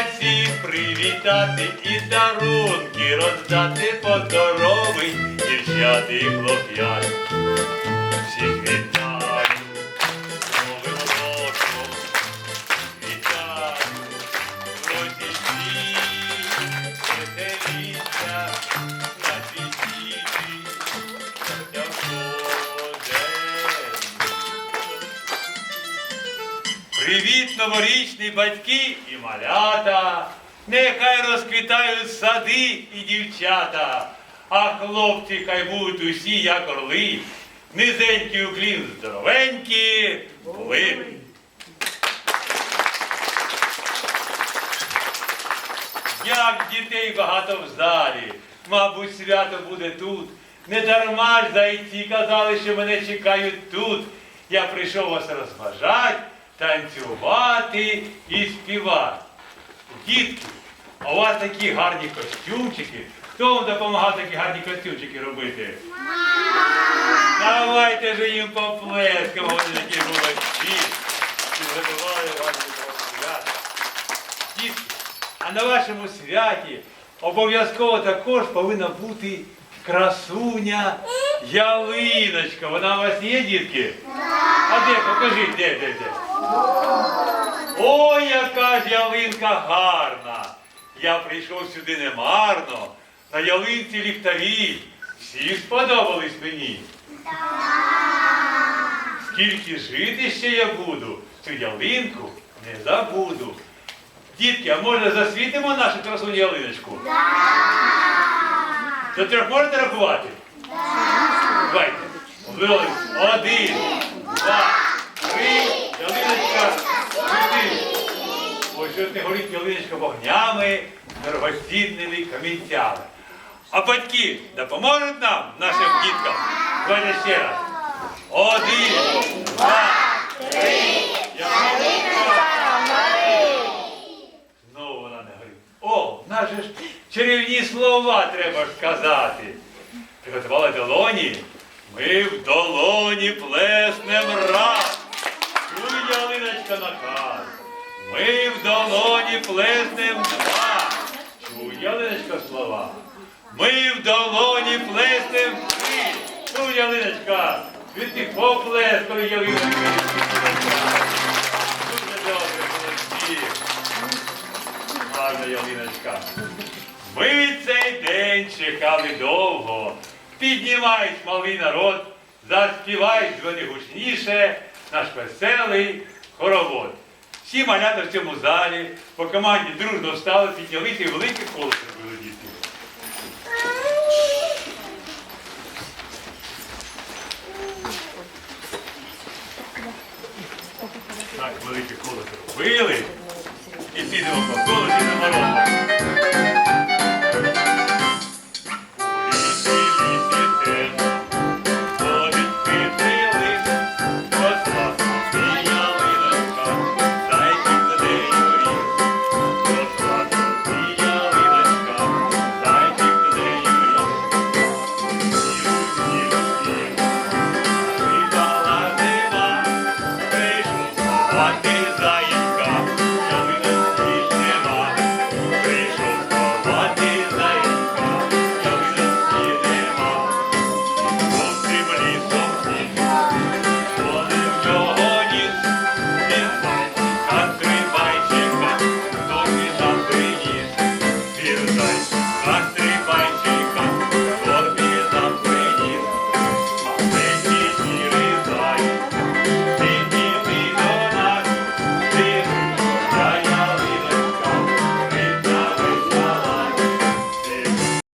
Батьків привітати і дарунки роздати поздоровий дівчат і хлоп'ят. Всіх вітаю, Привіт, новорічні батьки і малята, нехай розквітають сади і дівчата, а хлопці хай будуть усі, як орли, низенькі уклін, здоровенькі були. Як дітей багато в залі, мабуть, свято буде тут. Не дарма ж зайці казали, що мене чекають тут. Я прийшов вас розважати, танцювати і співати. Дітки, а у вас такі гарні костюмчики. Хто вам допомагав такі гарні костюмчики робити? Давайте же їм поплескаємо, вони такі молодці. Підготували вам до. Дітки, а на вашому святі обов'язково також повинна бути красуня ялиночка. Вона у вас є, дітки? А де? Покажіть, де, де, де? Ой, яка ж ялинка гарна! Я прийшов сюди немарно. На ялинці ліхтарі. Всі сподобались мені. Скільки жити ще я буду, цю ялинку не забуду. Дітки, а може засвітимо нашу красуню ялиночку? До трьох можете рахувати? Давайте. Один, два, три, ялиночка, чотири. Ось що не горить вогнями, дорогоцінними камінцями. А батьки допоможуть нам, нашим діткам? Давайте ще раз. Один, два, три, ялиночка. Знову вона не горить. О, в нас же ж чарівні слова треба сказати. Приготували долоні. Ми в долоні плеснем раз. Чуй, ялиночка наказ. Ми в долоні плеснем два. Чуй, ялиночка слова. Ми в долоні плеснем три. Чуй, ялиночка. Від тих поплескали ялиночки. Дуже добре, молодці. Гарна ялиночка. Ми цей день чекали довго. Піднімай, малий народ, заспівай дзвони гучніше наш веселий хоровод. Всі малята в цьому залі по команді дружно встали, піднялися і велике коло були діти. Так, велике коло робили І підемо по коло на мороз.